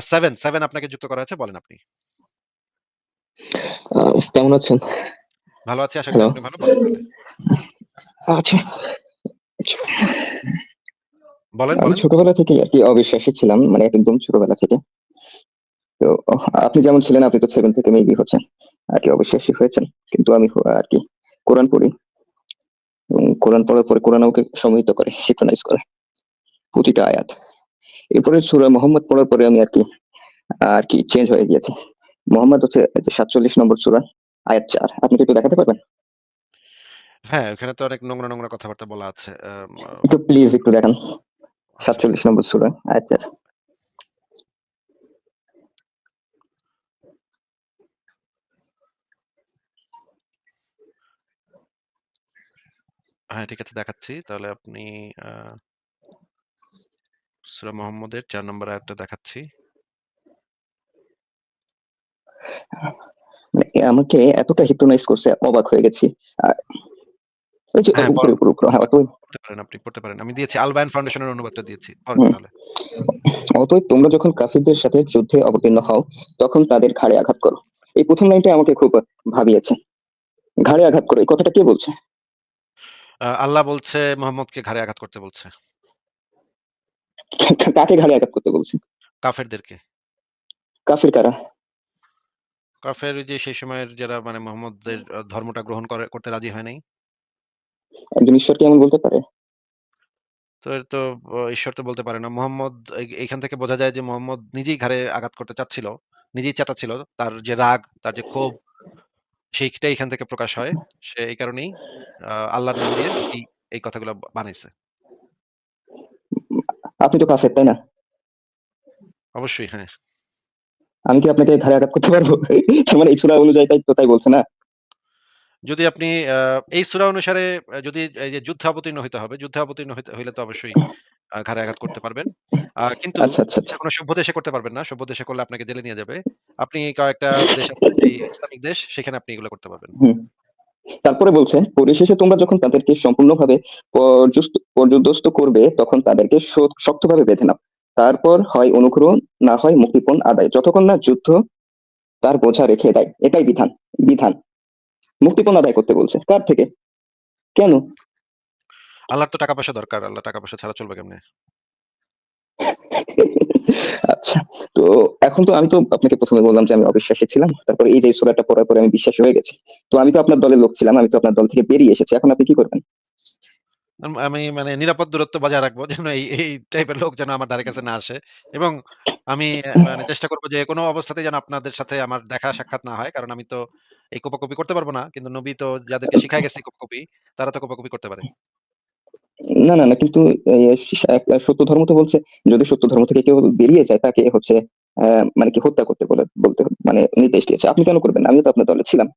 7, 7 আপনাকে যুক্ত করা হয়েছে। বলেন আপনি। কেমন আছেন? ভালো আছি। আশা করি আপনি ভালো? আচ্ছা। বলেন, আমি। ছোটবেলা থেকেই আরকি অবিশ্বাসী ছিলাম। মানে একদম ছোটবেলা থেকে। তো আপনি যেমন ছিলেন আপনি তো সেভেন থেকে মেবি হচ্ছেন আর কি অবিশ্বাসী হয়েছেন। কিন্তু আমি আর কি কোরআন পড়ি। কোরআন পড়ার পরে কোরআন আমাকে সম্মোহিত করে, hypnotize করে। প্রতিটা আয়াত। এরপরে সুরা মোহাম্মদ পড়ার পরে আমি আরকি আরকি চেঞ্জ হয়ে গিয়েছি। মোহাম্মদ হচ্ছে সাতচল্লিশ নম্বর সূরা, আয়াত ৪ আপনি কি একটু দেখাতে পারবেন? হ্যাঁ, ওখানে তো অনেক নোংরা, নোংরা কথাবার্তা বলা আছে। একটু প্লিজ একটু দেখান। আচ্ছা, ৪৭ নম্বর সূরা, আয়াত ৪ হ্যাঁ, ঠিক আছে দেখাচ্ছি। তাহলে আপনি আ সূরা মুহাম্মদের ৪ নম্বর আয়াতটা দেখাচ্ছি। আমাকে এতটা hypnotize করছে অবাক হয়ে গেছি। আ ওই যে উপরে, পড়েন। উপরে, উপরে হ্যাঁ, অতএব আপনি, পড়তে পারেন। আমি দিয়েছি। আল ফাউন্ডেশনের অনুবাদটা দিয়েছি। পড়েন হুম। তাহলে। অতএব তোমরা যখন কাফিরদের সাথে যুদ্ধে অবতীর্ণ হও, তখন তাদের ঘাড়ে আঘাত করো। এই ১ম লাইনটাই আমাকে খুব ভাবিয়েছে। ঘাড়ে আঘাত করো। এই কথাটা কে বলছে? আল্লাহ বলছে মুহাম্মদকে ঘাড়ে আঘাত করতে বলছে। কাকে ঘাড়ে আঘাত করতে বলছে? কাফেরদেরকে। কাফির কারা? কাফের যে সেই সময়ের যারা মানে মুহাম্মদের ধর্মটা গ্রহণ করে করতে রাজি হয় নাই। একজন ঈশ্বর কি এমন বলতে পারে? তো এর তো ঈশ্বর তো বলতে পারে না। মোহাম্মদ এখান থেকে বোঝা যায় যে মোহাম্মদ নিজেই ঘাড়ে আঘাত করতে চাচ্ছিল। নিজেই চেতাচ্ছিল। তার যে রাগ, তার যে ক্ষোভ সেইটাই এখান থেকে প্রকাশ হয়। সে এই কারণেই আল্লাহর নাম দিয়ে এই, এই কথাগুলা বানাইছে। আপনি তো কাফের, তাই না? অবশ্যই, হ্যাঁ। আমি কি আপনাকে ঘাড়ে আঘাত করতে পারব? মানে এই সূরা অনুযায়ী তাই তো তাই বলছে না? যদি আপনি এই সূরা অনুসারে যদি এই যে যুদ্ধে অবতীর্ণ হইতে হবে, যুদ্ধে অবতীর্ণ হইলে তো অবশ্যই ঘাড়ে আঘাত করতে পারবেন। কিন্তু আচ্ছা, আচ্ছা, আচ্ছা। কোন সভ্য দেশে করতে পারবেন না। সভ্য দেশে করলে আপনাকে জেলে নিয়ে যাবে। আপনি কয়েকটা দেশ ইসলামিক দেশ, সেখানে আপনি এগুলো করতে পারবেন। তারপরে বলছে, পরিশেষে তোমরা যখন তাদেরকে সম্পূর্ণভাবে পর্যুদস্ত করবে, তখন তাদেরকে শক্তভাবে বেঁধে নাও। তারপর হয় অনুগ্রহ, না হয় মুক্তিপণ আদায়। যতক্ষণ না যুদ্ধ তার বোঝা রেখে দেয়। এটাই বিধান বিধান। মুক্তিপণ আদায় করতে বলছে। কার থেকে? কেন? আল্লাহর তো টাকা-পয়সা দরকার। আল্লাহ টাকা-পয়সা ছাড়া চলবে কেমনে? আচ্ছা। তো এখন তো আমি তো আপনাকে ১ম এ বললাম যে আমি অবিশ্বাসী ছিলাম। তারপরে এই যে সূরাটা পড়ার পরে আমি বিশ্বাসী হয়ে গেছি। তো আমি তো আপনার দলের লোক ছিলাম। আমি তো আপনার দল থেকে বেরিয়ে এসেছি। এখন আপনি কি করবেন? আমি মানে নিরাপদ দূরত্ব বজায় রাখব যেন এই, এই টাইপের লোক যেন আমার ধারে কাছে না আসে। এবং আমি মানে চেষ্টা করব যে কোনো অবস্থাতে যেন আপনাদের সাথে আমার দেখা সাক্ষাৎ না হয়। কারণ আমি তো এই কোপাকুপি করতে পারব না। কিন্তু নবী তো যাদেরকে শিখায় গেছে কোপাকুপি, তারা তো কোপাকুপি করতে পারে। না, না, না কিন্তু সত্য ধর্ম তো বলছে যদি সত্য ধর্ম থেকে কেউ বেরিয়ে যায় তাকে হচ্ছে মানে কি হত্যা করতে বলে বলতে মানে নির্দেশ দিয়েছে। আপনি কেন করবেন? আমি তো আপনার দলে ছিলাম।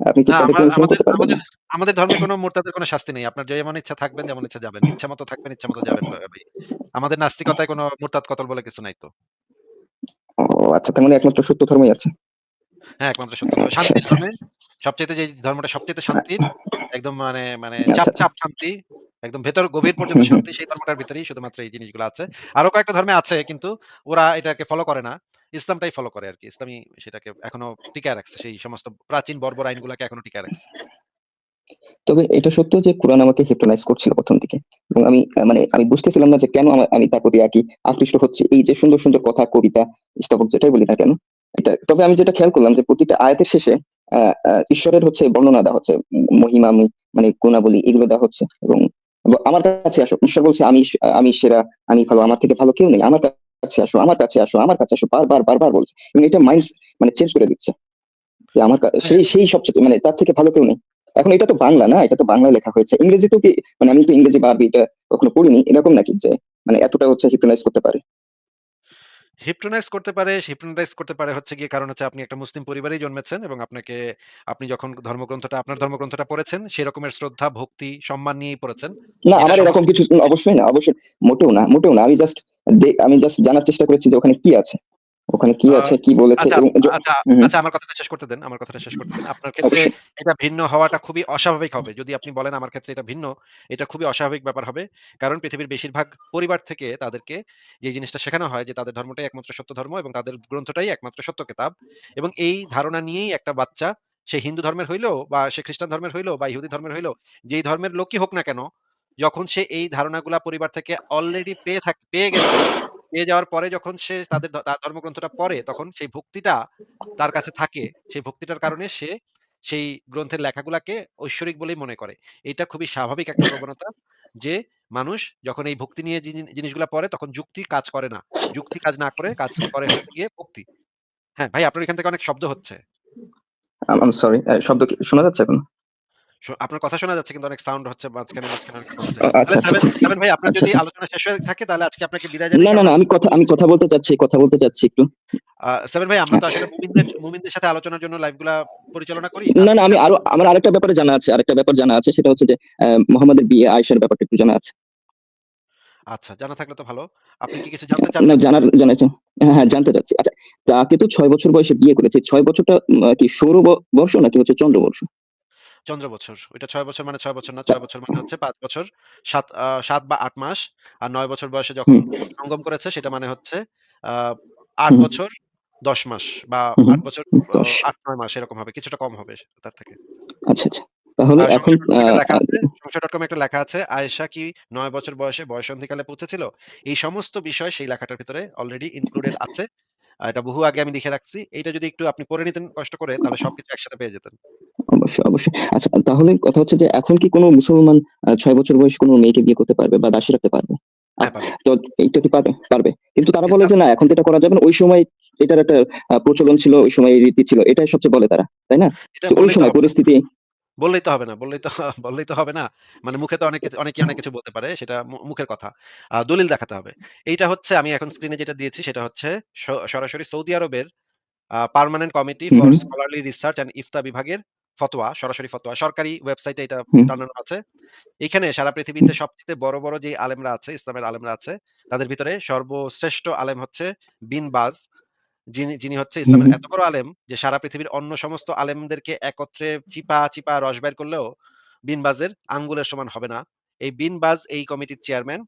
আপনি কি আমাদের, করতে পারবেন আমাদের, ধর্মে কোন মুরতাদের কোন শাস্তি নেই। আপনার যেমন ইচ্ছা থাকবেন, যেমন ইচ্ছা যাবেন। ইচ্ছামত থাকবেন, ইচ্ছামত যাবেন ভা আমাদের নাস্তিকতায় কোন মুরতাদ কতল বলে কিছু নাই তো। ও আচ্ছা তার মানে একমাত্র সত্য ধর্মই আছে। হ্যাঁ, একমাত্র সত্য ধর্ম। আচ্ছা, শান্তির আচ্ছা। ধর্মে সবচাইতে যে ধর্মটা সবচাইতে আ শান্তির একদম মানে, মানে চাপ, আচ্ছা, আচ্ছা। চাপ শান্তি। একদম ভেতর গভীর পর্যন্ত শান্তি সেই ধর্মটার ভিতরেই শুধুমাত্র এই জিনিসগুলো আছে। আরও কয়েকটা ধর্মে আছে কিন্তু ওরা এটাকে ফলো করে না। ইসলামটাই ফলো করে আরকি। ইসলামই সেটাকে এখনও টিকায় রাখছে। সেই সমস্ত প্রাচীন বর্বর আইনগুলাকে এখনও টিকায় রাখছে। তবে এটা সত্য যে কুরআন আমাকে hypnotize করছিল ১ম দিকে। এবং আমি মানে আমি বুঝতেছিলাম না যে কেন আমা আমি তার প্রতি আর কি আকৃষ্ট হচ্ছে এই যে সুন্দর, সুন্দর কথা, কবিতা, স্তবক যেটাই বলি না কেন। এটা তবে আমি যেটা খেয়াল করলাম যে প্রতিটা আয়াতের শেষে ঈশ্বরের হচ্ছে বর্ণনা দেওয়া হচ্ছে। মহিমা মানে গুণাবলী এগুলো দেওয়া হচ্ছে এবং আমার কাছে আসো। ঈশ্বর বলছে আমি আমি সেরা, আমি ভালো। আমার থেকে ভালো কেউ নেই। আমার কাছে আসো, আমার কাছে আসো, আমার কাছে আসো। বারবার, বারবার বলছে। এবং এটা মাইন্ড মানে চেঞ্জ করে দিচ্ছে। যে আমার। সেই, সেই সবচেয়ে মানে তার থেকে ভালো কেউ নেই। এখন এটা তো বাংলা না, এটা তো বাংলায় লেখা হয়েছে। ইংরেজিতেও কি মানে আমি তো ইংরেজি বা আরবিটা কখনো পড়িনি। এরকম নাকি যে মানে এতটা হচ্ছে hypnotize করতে পারে? হিপনোটাইজ করতে পারে, হিপনোটাইজ করতে পারে হচ্ছে গিয়ে কারণ হচ্ছে আপনি একটা মুসলিম পরিবারেই জন্মেছেন এবং আপনাকে আপনি যখন ধর্মগ্রন্থটা আপনার ধর্মগ্রন্থটা পড়েছেন, সেই রকমের শ্রদ্ধা, ভক্তি, সম্মান নিয়েই পড়েছেন। না আমার এরকম কিছু অবশ্যই না, অবশ্যই মোটেও না, মোটেও না। আমি জাস্ট আমি জাস্ট জানার চেষ্টা করেছি যে ওখানে কি আছে। ওখানে কি আছে, কি বলেছে আচ্ছা, আচ্ছা। আচ্ছা আমার কথাটা শেষ করতে দেন, আমার কথাটা শেষ করতে দেন। আপনার ক্ষেত্রে এটা ভিন্ন হওয়াটা খুবই অস্বাভাবিক হবে। যদি আপনি বলেন আমার ক্ষেত্রে এটা ভিন্ন, এটা খুবই অস্বাভাবিক ব্যাপার হবে। কারণ পৃথিবীর বেশিরভাগ পরিবার থেকে তাদেরকে যে জিনিসটা শেখানো হয় যে তাদের ধর্মটাই একমাত্র সত্য ধর্ম এবং তাদের গ্রন্থটাই একমাত্র সত্য কেতাব। এবং এই ধারণা নিয়েই একটা বাচ্চা সে হিন্দু ধর্মের হইল বা সে খ্রিস্টান ধর্মের হইল বা ইহুদি ধর্মের হইল যেই ধর্মের লোকই হোক না কেন, যখন সে এই ধারণাগুলা পরিবার থেকে অলরেডি পেয়ে থাক পেয়ে গেছে, পেয়ে যাওয়ার পরে যখন সে তাদের ধর্মগ্রন্থটা পড়ে তখন সেই ভক্তিটা তার কাছে থাকে। সেই ভক্তিটার কারণে সে সেই গ্রন্থের লেখাগুলাকে ঐশ্বরিক বলেই মনে করে। এটা খুবই স্বাভাবিক একটা প্রবণতা যে মানুষ যখন এই ভক্তি নিয়ে জিনি জিনিসগুলা পড়ে তখন যুক্তি কাজ করে না। যুক্তি কাজ না করে কাজ করে হচ্ছে গিয়ে ভক্তি। হ্যাঁ, ভাই আপনার এখান থেকে অনেক শব্দ হচ্ছে। সরি। শব্দ শোনা যাচ্ছে এখন? আপনার কথা শোনা যাচ্ছে কিন্তু অনেক সাউন্ড হচ্ছে মাঝখানে, মাঝখানে। আচ্ছা, তাহলে সেভেন। সেভেন ভাই আপনার আচ্ছা, যদি আচ্ছা। আলোচনা শেষ হয়ে থাকে তাহলে আজকে আপনাকে বিদায় জানাই। না, না, না আমি কথা আমি কথা বলতে চাচ্ছি, কথা বলতে চাচ্ছি একটু। সেভেন ভাই আমরা হ্যাঁ। তো আসলে মুমিনদের মুমিনদের সাথে আলোচনার জন্য লাইভগুলা পরিচালনা করি। না, না আমি আরও আমার আরেকটা ব্যাপারে জানা আছে। আরেকটা ব্যাপার জানা আছে সেটা হচ্ছে যে মোহাম্মদের বিয়ে আয়েশার ব্যাপারটা একটু জানা আছে। আচ্ছা, জানা থাকলে তো ভালো। আপনি কি কিছু জানতে চান না জানার জানা আছে। হ্যাঁ, হ্যাঁ জানতে চাচ্ছি। আচ্ছা তাকে তো ছয় বছর বয়সে বিয়ে করেছে। ছয় বছরটা কি সৌর বর্ষ নাকি হচ্ছে চন্দ্র বর্ষ? চন্দ্র বছর। ওইটা ৬ বছর মানে ৬ বছর না। ৬ বছর মানে হচ্ছে ৫ বছর ৭ আ ৭ বা ৮ মাস। আর ৯ বছর বয়সে যখন সঙ্গম করেছে সেটা মানে হচ্ছে আ ৮ হুম। বছর ১০ মাস বা ৮ বছর ১০ ৮-৯ মাস এরকম হবে। কিছুটা কম হবে তার থেকে। আচ্ছা, আচ্ছা। তাহলে এখন একটা লেখা আছে আয়েশা কি ৯ বছর বয়সে বয়ঃসন্ধিকালে পৌঁছেছিল? এই সমস্ত বিষয় সেই লেখাটার ভিতরে অলরেডি ইনক্লুডেড আছে। এটা বহু আগে আমি লিখে রাখছি। এটা যদি একটু আপনি পড়ে নিতেন কষ্ট করে তাহলে সবকিছু একসাথে পেয়ে যেতেন। অবশ্যই, অবশ্যই। আচ্ছা তাহলে কথা হচ্ছে যে এখন কি কোনো মুসলমান ৬ বছর বয়স কোনো মেয়েকে বিয়ে করতে পারবে বা দাসী রাখতে পারবে? হ্যাঁ, পারবে। তো এইটা কি পারবে? পারবে। কিন্তু তারা বলে যে না এখন তো এটা করা যাবে না। ওই সময় এটার একটা প্রচলন ছিল, ওই সময় রীতি ছিল। এটাই সবচেয়ে বলে তারা। তাই না? ওই সময়। পরিস্থিতি বললেই তো হবে না। বললেই তো বললেই তো হবে না। মানে মুখে তো অনেক কিছু অনেকেই অনেক কিছু বলতে পারে। সেটা মুখের কথা। দলিল দেখাতে হবে। এইটা হচ্ছে আমি এখন স্ক্রিনে যেটা দিয়েছি সেটা হচ্ছে সরাসরি সৌদি আরবের permanent committee for scholarly research and ইফতা বিভাগের ফতোয়া, সরাসরি ফতোয়া। সরকারি ওয়েবসাইটে এটা টানানো আছে। এখানে সারা পৃথিবীতে সবচাইতে বড়, বড় যে আলেমরা আছে, ইসলামের আলেমরা আছে, তাদের ভিতরে সর্বশ্রেষ্ঠ আলেম হচ্ছে বিন বাজ। যিনি যিনি হচ্ছে ইসলামের এত বড় আলেম যে সারা পৃথিবীর অন্য সমস্ত আলেমদেরকে একত্রে চিপা, চিপা রস বের করলেও বিনবাজের আঙ্গুলের সমান হবে না। এই বিনবাজ এই কমিটির চেয়ারম্যান।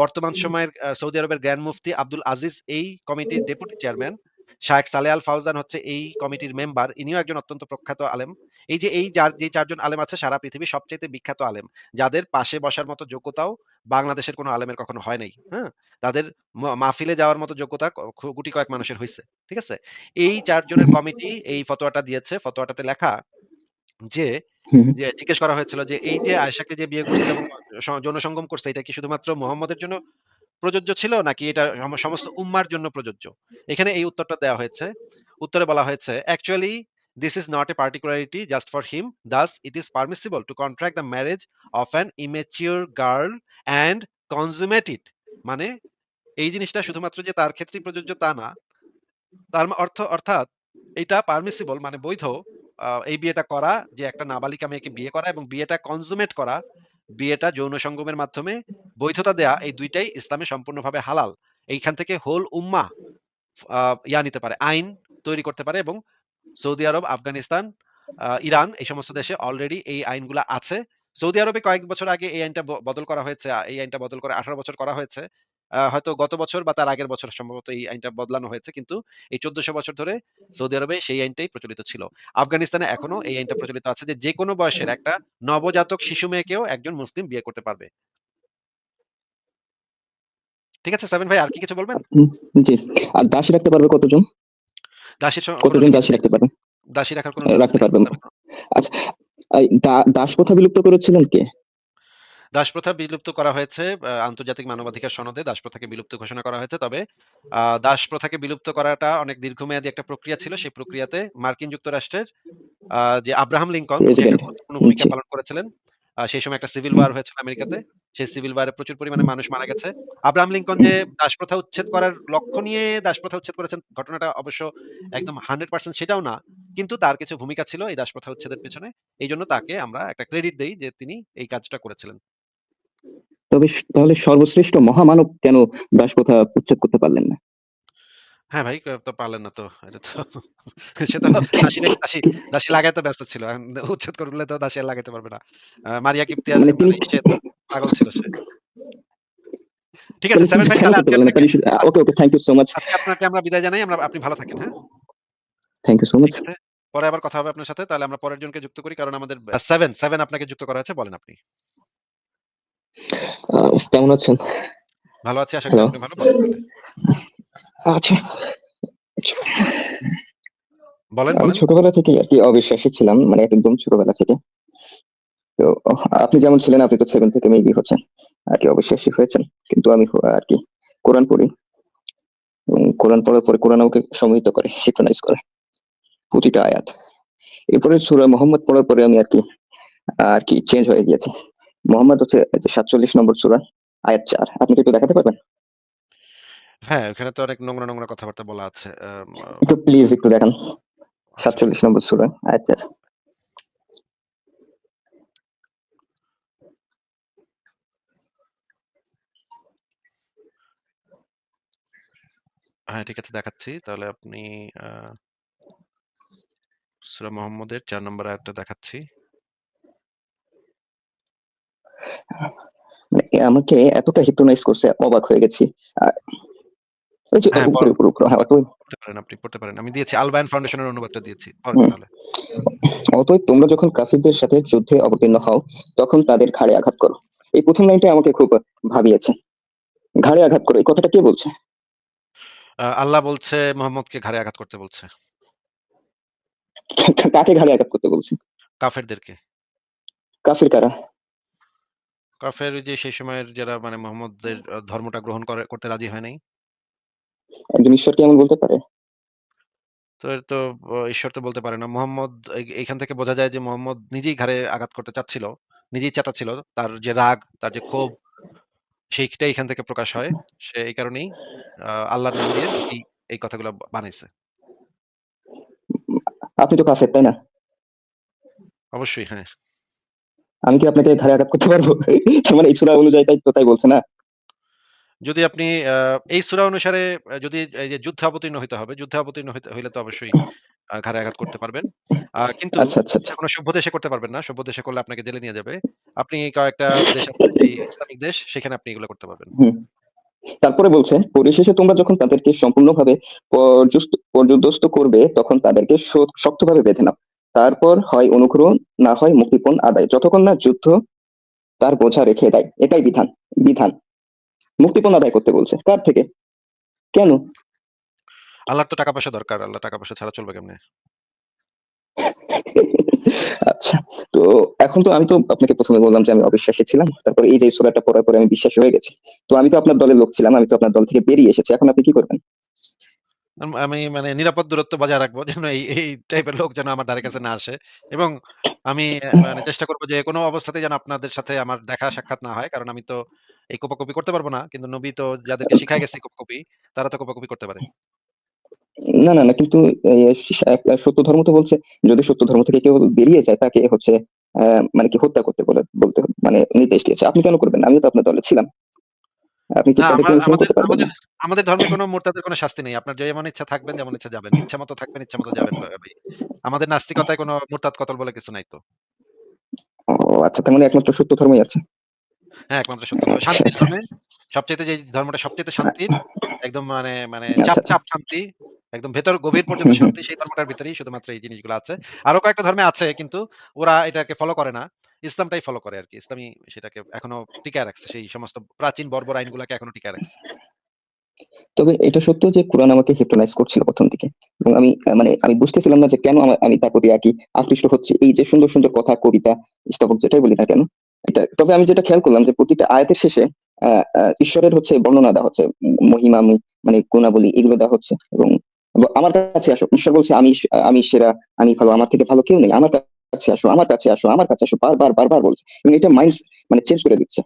বর্তমান সময়ের সৌদি আরবের গ্র্যান্ড মুফতি আব্দুল আজিজ এই কমিটির ডেপুটি চেয়ারম্যান। শায়েখ সালেহ আল ফাউজান হচ্ছে এই কমিটির মেম্বার। ইনিও একজন অত্যন্ত প্রখ্যাত আলেম। এই যে এই যার যে ৪ জন আলেম আছে সারা পৃথিবীর সবচাইতে বিখ্যাত আলেম। যাদের পাশে বসার মতো যোগ্যতাও বাংলাদেশের কোন আলেমের কখনো হয় নাই। হ্যাঁ? তাদের মাহফিলে যাওয়ার মতো যোগ্যতা গুটি কয়েক মানুষের হয়েছে ঠিক আছে? এই চারজনের কমিটি এই ফতোয়াটা দিয়েছে। ফতোয়াটাতে লেখা যে। যে জিজ্ঞেস করা হয়েছিল যে এই যে আয়েশাকে যে বিয়ে করছে এবং স যৌন সঙ্গম করছে এটা কি শুধুমাত্র মোহাম্মদের জন্য প্রযোজ্য ছিল নাকি এটা সমস্ত উম্মার জন্য প্রযোজ্য? এখানে এই উত্তরটা দেওয়া হয়েছে। উত্তরে বলা হয়েছে, "Actually, this is not a particularity just for him. Thus, it is permissible to contract the marriage of an immature girl and consummate it." মানে এই জিনিসটা শুধুমাত্র যে তার ক্ষেত্রে প্রযোজ্য তা না। তার অর্থ অর্থাৎ এটা পারমিসিবল মানে বৈধ এই বিয়েটা করা যে একটা নাবালিকা মেয়েকে বিয়ে করা এবং বিয়েটা কনজুমেট করা, বিয়েটা যৌন সঙ্গমের মাধ্যমে বৈধতা দেয়া এই ২ টাই ইসলামে সম্পূর্ণভাবে হালাল। এইখান থেকে হোল উম্মা ইয়া নিতে পারে, আইন তৈরি করতে পারে এবং সৌদি আরব, আফগানিস্তান, ইরান এই সমস্ত দেশে অলরেডি এই আইনগুলা আছে। সৌদি আরবে কয়েক বছর আগে এই আইনটা বদল করা হয়েছে। এই আইনটা বদল করে ১৮ বছর করা হয়েছে। হয়তো গত বছর বা তার আগের বছর সম্ভবত এই আইনটা বদলানো হয়েছে। কিন্তু এই ১৪০০ বছর ধরে সৌদি আরবে সেই আইনটাই প্রচলিত ছিল। আফগানিস্তানে এখনও এই আইনটা প্রচলিত আছে যে, যেকোনো বয়সের একটা নবজাতক শিশু মেয়েকেও একজন মুসলিম বিয়ে করতে পারবে। ঠিক আছে সেভেন ভাই আর কি কিছু বলবেন? জি। আর দাসী রাখতে পারবে কতজন? দাসীর স কোন কতজন দাসী রাখতে পারবে? দাসী রাখার কোন রাখতে পারবে। আচ্ছা, দাস প্রথা বিলুপ্ত করেছিলেন কে? দাসপ্রথা বিলুপ্ত করা হয়েছে আন্তর্জাতিক মানবাধিকার সনদে দাসপ্রথাকে বিলুপ্ত ঘোষণা করা হয়েছে। তবে দাসপ্রথাকে বিলুপ্ত করাটা অনেক দীর্ঘমেয়াদী একটা প্রক্রিয়া ছিল। সেই প্রক্রিয়াতে মার্কিন যুক্তরাষ্ট্রের যে আব্রাহাম লিঙ্কন গুরুত্বপূর্ণ ভূমিকা পালন করেছিলেন। সেই সময় একটা সিভিল ওয়ার হয়েছিল আমেরিকাতে। সেই সিভিল ওয়ারে প্রচুর পরিমাণে মানুষ মারা গেছে। আব্রাহাম লিঙ্কন যে দাসপ্রথা উচ্ছেদ করার লক্ষ্য নিয়ে দাসপ্রথা উচ্ছেদ করেছেন ঘটনাটা অবশ্য একদম 100% সেটাও না। কিন্তু তার কিছু ভূমিকা ছিল এই দাসপ্রথা উচ্ছেদের পেছনে। এইজন্য তাকে আমরা একটা ক্রেডিট দেই যে তিনি এই কাজটা করেছিলেন। তবে তাহলে সর্বশ্রেষ্ঠ মহামানব কেন দাসপ্রথা উচ্ছেদ করতে পারলেন না? হ্যাঁ ভাই, তো পারলেন না তো। এটা তো সে তো দাসী দাসী, দাসী লাগাইতে ব্যস্ত ছিল। উচ্ছেদ করলে তো দাসী লাগাইতে পারবে না। মারিয়া কিপ্তিয়ার মানে মানে পাগল ছিল সে। ঠিক আছে তিনি 7 ভাই okay, okay. Thank you so much. আজকে আপনাকে আমরা বিদায় জানাই। আমরা আপনি ভালো থাকেন, হ্যাঁ? Thank you so much. পরে আবার কথা হবে আপনার সাথে। তাহলে আমরা পরের জনকে যুক্ত করি। কারণ আমাদের সেভেন 7, 7 আপনাকে যুক্ত করা হয়েছে। বলেন আপনি। কেমন আছেন? ভালো আছি। আশা করি আপনি ভালো। আচ্ছা। বলেন, আমি। ছোটবেলা থেকেই আরকি অবিশ্বাসী ছিলাম। মানে একদম ছোটবেলা থেকে। তো আপনি যেমন ছিলেন আপনি তো 7 থেকে মেবি হচ্ছে আরকি অবিশ্বাসী হয়েছেন। কিন্তু আমি আর কি কোরআন পড়ি। এবং কোরআন পড়ার পরে কোরআন আমাকে সমৃদ্ধ করে, হিপনোটাইজ করে। প্রতিটা আয়াত। এরপরে সূরা মুহাম্মদ পড়ার পরে আমি আর কি আর কি চেঞ্জ হয়ে গিয়েছি। মুহাম্মদ হচ্ছে সাতচল্লিশ নম্বর সূরা, আয়াত ৪ আপনি কি একটু দেখাতে পারবেন? হ্যাঁ, ওখানে তো অনেক নোংরা, নোংরা কথাবার্তা বলা আছে। একটু প্লিজ একটু দেখান। আচ্ছা, ৪৭ নম্বর সূরা, আয়াত ৪ হ্যাঁ, ঠিক আছে দেখাচ্ছি। তাহলে আপনি সূরা মুহাম্মদের ৪ নম্বর আয়াতটা দেখাচ্ছি। মানে আমাকে এতটা হিপনোটাইজ করছে অবাক হয়ে গেছি। আ ওই যে হ্যাঁ, উপরে, উপরে, উপরে হ্যাঁ, অতএব পারেন আপনি, পড়তে পারেন। আমি দিয়েছি আল ফাউন্ডেশনের অনুবাদটা দিয়েছি। পড়েন হুম। তাহলে। অতএব তোমরা যখন কাফিরদের সাথে যুদ্ধে অবতীর্ণ হও, তখন তাদের ঘাড়ে আঘাত করো। এই ১ম লাইনটা আমাকে খুব ভাবিয়েছে। ঘাড়ে আঘাত করো। এই কথাটা কে বলছে? আল্লাহ বলছে মুহাম্মদকে ঘাড়ে আঘাত করতে বলছে। কাকে ঘাড়ে আঘাত করতে বলছে? কাফেরদেরকে। কাফির কারা? কাফের ওই যে সেই সময়ের যারা মানে মুহাম্মদের ধর্মটা গ্রহণ করে করতে রাজি হয় নাই। একজন ঈশ্বর কি এমন বলতে পারে? তো এর তো ঈশ্বর তো বলতে পারে না। মুহাম্মদ এখান থেকে বোঝা যায় যে মুহাম্মদ নিজেই ঘাড়ে আঘাত করতে চাচ্ছিল। নিজেই চেতাচ্ছিল। তার যে রাগ, তার যে ক্ষোভ সেইটাই এখান থেকে প্রকাশ হয়। সে এই কারণেই আল্লাহর নাম দিয়ে এই, কথাগুলা বা বানাইছে। আপনি তো কাফের, তাই না? অবশ্যই, হ্যাঁ। আমি কি আপনাকে ঘাড়ে আঘাত করতে পারব? তার মানে এই সূরা অনুযায়ী তাই তো তাই বলছে না? যদি আপনি এই সূরা অনুসারে যদি এই যে যুদ্ধে অবতীর্ণ হইতে হবে, যুদ্ধে অবতীর্ণ হইলে তো অবশ্যই ঘাড়ে আঘাত করতে পারবেন। কিন্তু আচ্ছা, আচ্ছা, আচ্ছা। সভ্য দেশে করতে পারবেন না। সভ্য দেশে করলে আপনাকে জেলে নিয়ে যাবে। আপনি কয়েকটা দেশ ইসলামিক দেশ সেখানে আপনি এগুলো করতে পারবেন। তারপরে বলছে, পরিশেষে তোমরা যখন তাদেরকে সম্পূর্ণভাবে পর্যুদস্ত করবে, তখন তাদেরকে শক্তভাবে বেঁধে নাও। তারপর হয় অনুগ্রহ, না হয় মুক্তিপণ আদায়। যতক্ষণ না যুদ্ধ তার বোঝা রেখে দেয়। এটাই বিধান, বিধান। মুক্তিপণ আদায় করতে বলছে। কার থেকে? কেন? আল্লাহর তো টাকা পয়সা দরকার। আল্লাহ টাকা পয়সা ছাড়া চলবে কেমনে? আচ্ছা। তো এখন তো আমি তো আপনাকে প্রথমে বললাম যে আমি অবিশ্বাসী ছিলাম। তারপর এই যে সূরাটা পড়ার পরে আমি বিশ্বাসী হয়ে গেছি। তো আমি তো আপনার দলের লোক ছিলাম। আমি তো আপনার দল থেকে বেরিয়ে এসেছি। এখন আপনি কি করবেন? আম মানে নিরাপদ দূরত্ব বজায় রাখব যেন এই, এই টাইপের লোক যেন আমার ধারে কাছে না আসে। এবং আমি মানে চেষ্টা করব যে কোন অবস্থাতেই যেন আপনাদের সাথে আমার দেখা সাক্ষাৎ না হয়। কারণ আমি তো এই কোপাকুপি করতে পারব না। কিন্তু নবী তো যাদেরকে শিখায় গেছে কোপাকুপি, তারা তো কোপাকুপি করতে পারে। না, না, না। কিন্তু সত্য ধর্ম তো বলছে যদি সত্য ধর্ম থেকে কেউ বেরিয়ে যায় তাকে হচ্ছে মানে কি হত্যা করতে বলে বলতে মানে নির্দেশ দিয়েছে। আপনি কেন করবেন? আমি তো আপনার দলে ছিলাম। আপনি কি আমাদের? আমাদের ধর্মে কোন মোরতাদের কোন শাস্তি নেই। আপনার যেমন ইচ্ছা থাকবেন, যেমন ইচ্ছা যাবেন। ইচ্ছা মতো থাকবেন, ইচ্ছা মতো যাবেন আমাদের নাস্তিকতায় কোনো মুরতাদ কতল বলে কিছু নাই তো। ও আচ্ছা তার মানে একমাত্র সত্য ধর্মই আছে। হ্যাঁ, একমাত্র সত্য ধর্ম। শান্তির আচ্ছা। সবচাইতে যেই ধর্মটা সবচাইতে শান্তির, একদম মানে, মানে আচ্ছা, চাপ, আচ্ছা। চাপ শান্তি। একদম ভেতর গভীর পর্যন্ত। শান্তি সেই ধর্মটার ভিতরেই শুধুমাত্র এই জিনিসগুলো আছে। আরও কয়েকটা ধর্মে আছে কিন্তু ওরা এটাকে ফলো করে না। ইসলামটাই ফলো করে আরকি। ইসলামই সেটাকে এখনও টিকায় রাখছে। সেই সমস্ত প্রাচীন বর্বর আইনগুলাকে এখনও টিকায় রাখছে। তবে এটা সত্য যে কোরআন আমাকে হিপনোটাইজ করছিল ১ম দিকে। এবং আমি মানে আমি বুঝতেছিলাম না যে কেন আমা তার প্রতি আকৃষ্ট হচ্ছে এই যে সুন্দর, সুন্দর কথা, কবিতা, স্তবক যেটাই বলি না কেন। এটা তবে আমি যেটা খেয়াল করলাম যে প্রতিটা আয়াতের শেষে ঈশ্বরের হচ্ছে বর্ণনা দেওয়া হচ্ছে। মহিমা মানে গুণাবলী এগুলো দেওয়া হচ্ছে এবং আমার কাছে আসো। ঈশ্বর বলছে আমি আমি সেরা, আমি ভালো। আমার থেকে ভালো কেউ নেই। আমার কাছে আসো, আমার কাছে আসো, আমার কাছে আসো। বারবার, বারবার বলছে। এবং এটা মাইন্ড মানে চেঞ্জ করে দিচ্ছে।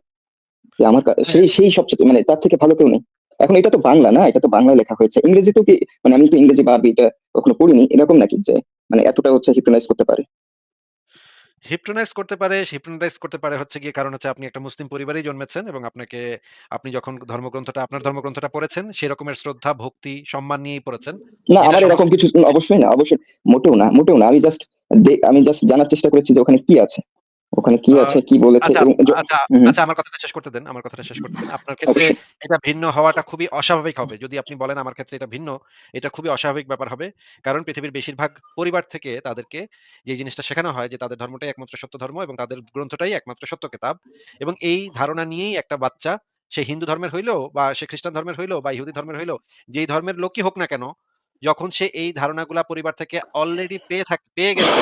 যে আমার হ্যাঁ। সেই, সেই সবচেয়ে মানে তার থেকে ভালো কেউ নেই। এখন এটা তো বাংলা না, এটা তো বাংলায় লেখা হয়েছে। ইংরেজিতেও কি মানে আমি তো ইংরেজি বা আরবি এটা কখনো পড়িনি। এরকম নাকি যে মানে এতটা হচ্ছে হিপনোটাইজ করতে পারে? হিপনোটাইজ করতে পারে, হিপনোটাইজ করতে পারে হচ্ছে গিয়ে কারণ হচ্ছে আপনি একটা মুসলিম পরিবারেই জন্মেছেন এবং আপনাকে আপনি যখন ধর্মগ্রন্থটা আপনার ধর্মগ্রন্থটা পড়েছেন, সে রকমের শ্রদ্ধা, ভক্তি, সম্মান নিয়েই পড়েছেন। না আমার এরকম কিছু অবশ্যই না, অবশ্যই মোটেও না, মোটেও না। আমি জাস্ট আমি জাস্ট জানার চেষ্টা করেছি যে ওখানে কি আছে? ওখানে কি আছে, কি বলেছে আচ্ছা, আচ্ছা। আচ্ছা আমার কথাটা শেষ করতে দেন, আমার কথাটা শেষ করতে দেন। আপনার ক্ষেত্রে এটা ভিন্ন হওয়াটা খুবই অস্বাভাবিক হবে। যদি আপনি বলেন আমার ক্ষেত্রে এটা ভিন্ন, এটা খুবই অস্বাভাবিক ব্যাপার হবে। কারণ পৃথিবীর বেশিরভাগ পরিবার থেকে তাদেরকে যে জিনিসটা শেখানো হয় যে তাদের ধর্মটাই একমাত্র সত্য ধর্ম এবং তাদের গ্রন্থটাই একমাত্র সত্য কেতাব। এবং এই ধারণা নিয়েই একটা বাচ্চা সে হিন্দু ধর্মের হইল বা সে খ্রিস্টান ধর্মের হইল বা ইহুদি ধর্মের হইল যেই ধর্মের লোকই হোক না কেন, যখন সে এই ধারণাগুলা পরিবার থেকে অলরেডি পেয়ে থাক পেয়ে গেছে,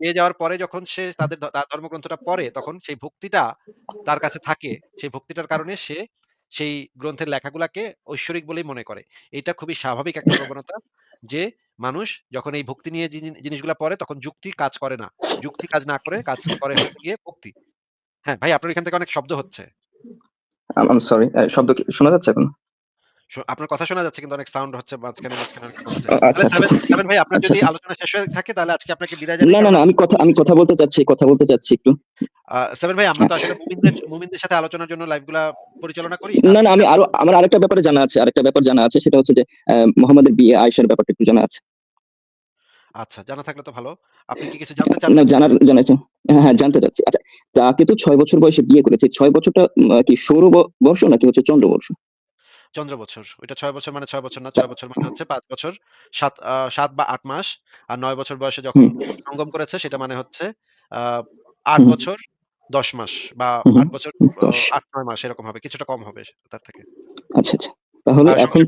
পেয়ে যাওয়ার পরে যখন সে তাদের ধর্মগ্রন্থটা পড়ে তখন সেই ভক্তিটা তার কাছে থাকে। সেই ভক্তিটার কারণে সে সেই গ্রন্থের লেখাগুলাকে ঐশ্বরিক বলেই মনে করে। এটা খুবই স্বাভাবিক একটা প্রবণতা যে মানুষ যখন এই ভক্তি নিয়ে জিনি জিনিসগুলা পড়ে তখন যুক্তি কাজ করে না। যুক্তি কাজ না করে কাজ করে হচ্ছে গিয়ে ভক্তি। হ্যাঁ, ভাই আপনার এখান থেকে অনেক শব্দ হচ্ছে। সরি শব্দ শোনা যাচ্ছে এখন? আপনার কথা শোনা যাচ্ছে কিন্তু অনেক সাউন্ড হচ্ছে মাঝখানে, মাঝখানে তাহলে আচ্ছা, আচ্ছা, সেভেন সেভেন ভাই আপনার যদি। আলোচনা শেষ হয়ে থাকে তাহলে আজকে আপনাকে বিদায় জানাই। না, না, না আমি কথা আমি কথা বলতে চাচ্ছি, কথা বলতে চাচ্ছি একটু। সেভেন ভাই আমরা। তো আসলে মুমিনদের মুমিনদের সাথে আলোচনার জন্য লাইভগুলা পরিচালনা করি। না, না আমি আরও আমার আরেকটা ব্যাপারে জানা আছে, আরেকটা ব্যাপার জানা আছে সেটা হচ্ছে যে মোহাম্মদের বিয়ে আয়েশার ব্যাপারটা একটু জানা আছে। আচ্ছা, জানা থাকলে তো ভালো। আপনি কি কিছু জানতে চান না? জানার জানাইছে হ্যাঁ, হ্যাঁ জানতে চাচ্ছি। আচ্ছা তাকে তো ৬ বছর বয়সে বিয়ে করেছে। ৬ বছরটা কি সৌর বর্ষ নাকি হচ্ছে চন্দ্র বর্ষ? চন্দ্র বছর। ওইটা ৬ বছর মানে ৬ বছর না। ৬ বছর মানে হচ্ছে ৫ বছর ৭ আ ৭ বা ৮ মাস। আর ৯ বছর বয়সে যখন সঙ্গম করেছে সেটা মানে হচ্ছে আ ৮ হুম। বছর ১০ মাস বা ৮ বছর ১০ ৮-৯ মাস এরকম হবে। কিছুটা কম হবে তার থেকে। আচ্ছা, আচ্ছা। তাহলে এখন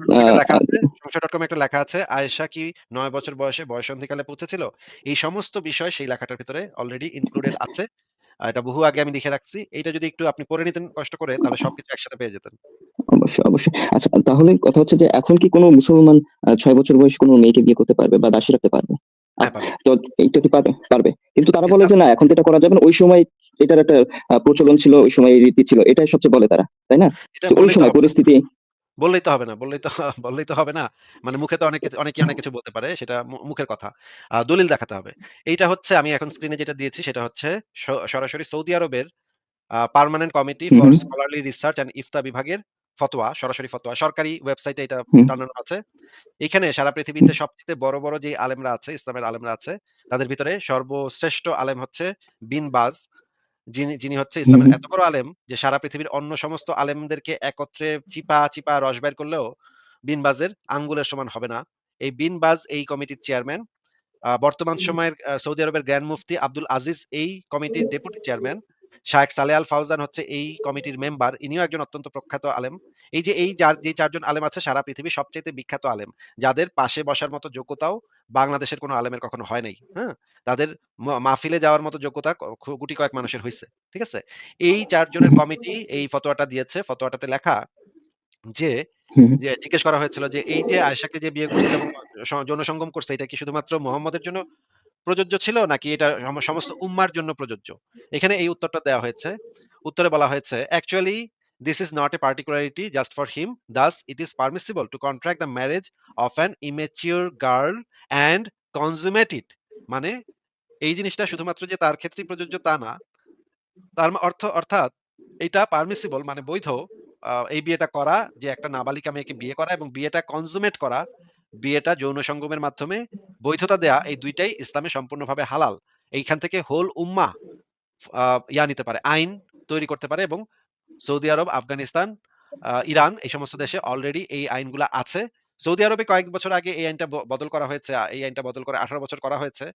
একটা লেখা আছে আয়েশা কি ৯ বছর বয়সে বয়ঃসন্ধিকালে পৌঁছেছিল? এই সমস্ত বিষয় সেই লেখাটার ভিতরে অলরেডি ইনক্লুডেড আছে। এটা বহু আগে আমি লিখে রাখছি। এটা যদি একটু আপনি পড়ে নিতেন কষ্ট করে তাহলে সবকিছু একসাথে পেয়ে যেতেন। অবশ্যই, অবশ্যই। আচ্ছা তাহলে কথা হচ্ছে যে এখন কি কোনো মুসলমান ছয় বছর বয়স কোনো মেয়েকে বিয়ে করতে পারবে বা দাসী রাখতে পারবে? হ্যাঁ, পারবে। তো এইটা কি পারবে? পারবে। কিন্তু তারা বলে যে না এখন তো এটা করা যাবে না। ওই সময় এটার একটা প্রচলন ছিল, ওই সময় এই রীতি ছিল। এটাই সবচেয়ে বলে তারা। তাই না? এটা ওই সময় পরিস্থিতি বললেই তো হবে না। বললেই তো বললেই তো হবে না। মানে মুখে তো অনেক কিছু অনেকেই অনেক কিছু বলতে পারে। সেটা মুখের কথা। দলিল দেখাতে হবে। এইটা হচ্ছে আমি এখন স্ক্রিনে যেটা দিয়েছি সেটা হচ্ছে সরাসরি সৌদি আরবের permanent committee for scholarly research and ইফতা বিভাগের ফতোয়া, সরাসরি ফতোয়া। সরকারি ওয়েবসাইটে এটা টানানো আছে। এখানে সারা পৃথিবীতে সবচেয়ে বড়, বড় যে আলেমরা আছে, ইসলামের আলেমরা আছে, তাদের ভিতরে সর্বশ্রেষ্ঠ আলেম হচ্ছে বিন বাজ। যিনি যিনি হচ্ছে ইসলামের এত বড় আলেম যে সারা পৃথিবীর অন্য সমস্ত আলেমদেরকে একত্রে চিপা, চিপা রস বের করলেও বিনবাজের আঙ্গুলের সমান হবে না। এই বিনবাজ এই কমিটির চেয়ারম্যান। বর্তমান সময়ের সৌদি আরবের গ্র্যান্ড মুফতি আব্দুল আজিজ এই কমিটির ডেপুটি চেয়ারম্যান। শায়েখ সালেহ আল ফাউজান হচ্ছে এই কমিটির মেম্বার। ইনিও একজন অত্যন্ত প্রখ্যাত আলেম। এই যে এই যার যে ৪ জন আলেম আছে সারা পৃথিবীর সবচাইতে বিখ্যাত আলেম। যাদের পাশে বসার মতো যোগ্যতাও বাংলাদেশের কোন আলেমের কখনো হয় নাই। হ্যাঁ? তাদের মাহফিলে যাওয়ার মতো যোগ্যতা গুটি কয়েক মানুষের হয়েছে ঠিক আছে? এই ৪ হু, জনের হু। কমিটি এই ফতোয়াটা দিয়েছে। ফতোয়াটাতে লেখা যে। যে জিজ্ঞেস করা হয়েছিল যে এই যে আয়েশাকে যে বিয়ে করছিল এবং স যৌন সঙ্গম করছে এটা কি শুধুমাত্র মোহাম্মদের জন্য প্রযোজ্য ছিল নাকি এটা সমস্ত উম্মার জন্য প্রযোজ্য? এখানে এই উত্তরটা দেওয়া হয়েছে। উত্তরে বলা হয়েছে, "Actually this is not a particularity just for him. Thus it is permissible to contract the marriage of an immature girl and consummate it." মানে এই জিনিসটা শুধুমাত্র যে তার ক্ষেত্রে প্রযোজ্য তা না। তার অর্থ অর্থাৎ এটা পারমিসিবল মানে বৈধ এই বিয়েটা করা যে একটা নাবালিকা মেয়েকে বিয়ে করা এবং বিয়েটা কনজুমেট করা, বিয়েটা যৌন সঙ্গমের মাধ্যমে বৈধতা দেয়া এই ২ টাই ইসলামে সম্পূর্ণভাবে হালাল। এইখান থেকে হোল উম্মা ইয়া নিতে পারে, আইন তৈরি করতে পারে এবং সৌদি আরব, আফগানিস্তান, ইরান এই সমস্ত দেশে অলরেডি এই আইনগুলো আছে। সৌদি আরবে কয়েক বছর আগে এই আইনটা বদল করা হয়েছে। এই আইনটা বদল করে ১৮ বছর করা হয়েছে।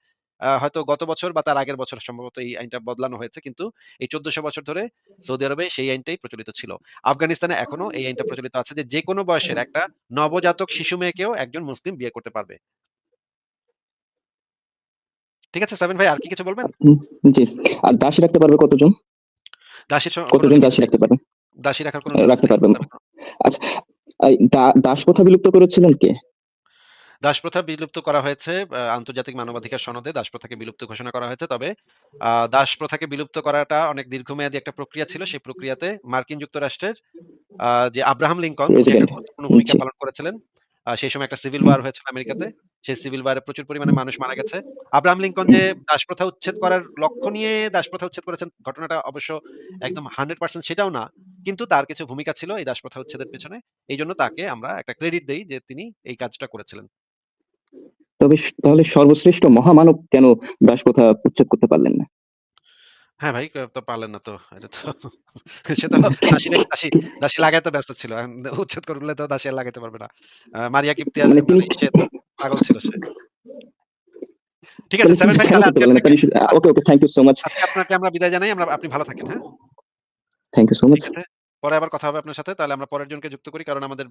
হয়তো গত বছর বা তার আগের বছর সম্ভবত এই আইনটা বদলানো হয়েছে। কিন্তু এই চোদ্দশো বছর ধরে সৌদি আরবে সেই আইনটাই প্রচলিত ছিল। আফগানিস্তানে এখনও এই আইনটা প্রচলিত আছে যে যেকোনো বয়সের একটা নবজাতক শিশু মেয়েকেও একজন মুসলিম বিয়ে করতে পারবে। ঠিক আছে সেভেন ভাই আর কি কিছু বলবেন? জি। আর দাসী রাখতে পারবে কতজন? দাসীর স কোন কতজন দাসী রাখতে পারবে? দাসী রাখার কোন রাখতে পারবে। আচ্ছা, দাস প্রথা বিলুপ্ত করেছিলেন কে? দাসপ্রথা বিলুপ্ত করা হয়েছে আন্তর্জাতিক মানবাধিকার সনদে দাসপ্রথাকে বিলুপ্ত ঘোষণা করা হয়েছে। তবে দাসপ্রথাকে বিলুপ্ত করাটা অনেক দীর্ঘমেয়াদী একটা প্রক্রিয়া ছিল। সেই প্রক্রিয়াতে মার্কিন যুক্তরাষ্ট্রের যে আব্রাহাম লিঙ্কন গুরুত্বপূর্ণ ভূমিকা পালন করেছিলেন। সেই সময় একটা সিভিল ওয়ার হয়েছিল আমেরিকাতে। সেই সিভিল ওয়ারে প্রচুর পরিমাণে মানুষ মারা গেছে। আব্রাহাম লিঙ্কন যে দাসপ্রথা উচ্ছেদ করার লক্ষ্য নিয়ে দাসপ্রথা উচ্ছেদ করেছেন ঘটনাটা অবশ্য একদম 100% সেটাও না। কিন্তু তার কিছু ভূমিকা ছিল এই দাসপ্রথা উচ্ছেদের পেছনে। এই জন্য তাকে আমরা একটা ক্রেডিট দেই যে তিনি এই কাজটা করেছিলেন। তবে তাহলে সর্বশ্রেষ্ঠ মহামানব কেন দাসপ্রথা উচ্ছেদ করতে পারলেন না? হ্যাঁ ভাই, তো পারলেন না তো। এটা তো সে তো দাসী দাসী, দাসী লাগাইতে ব্যস্ত ছিল। উচ্ছেদ করলে তো দাসী লাগাইতে পারবে না। মারিয়া কিপ্তিয়ার মানে মানে পাগল ছিল সে। ঠিক আছে, সেভেন ভাই তাহলে okay, okay. Thank you so much. আজকে আপনাকে আমরা বিদায় জানাই। আমরা আপনি ভালো থাকেন, হ্যাঁ? Thank you so much. পরে আবার কথা হবে আপনার সাথে। তাহলে আমরা পরের জনকে যুক্ত করি। কারণ আমাদের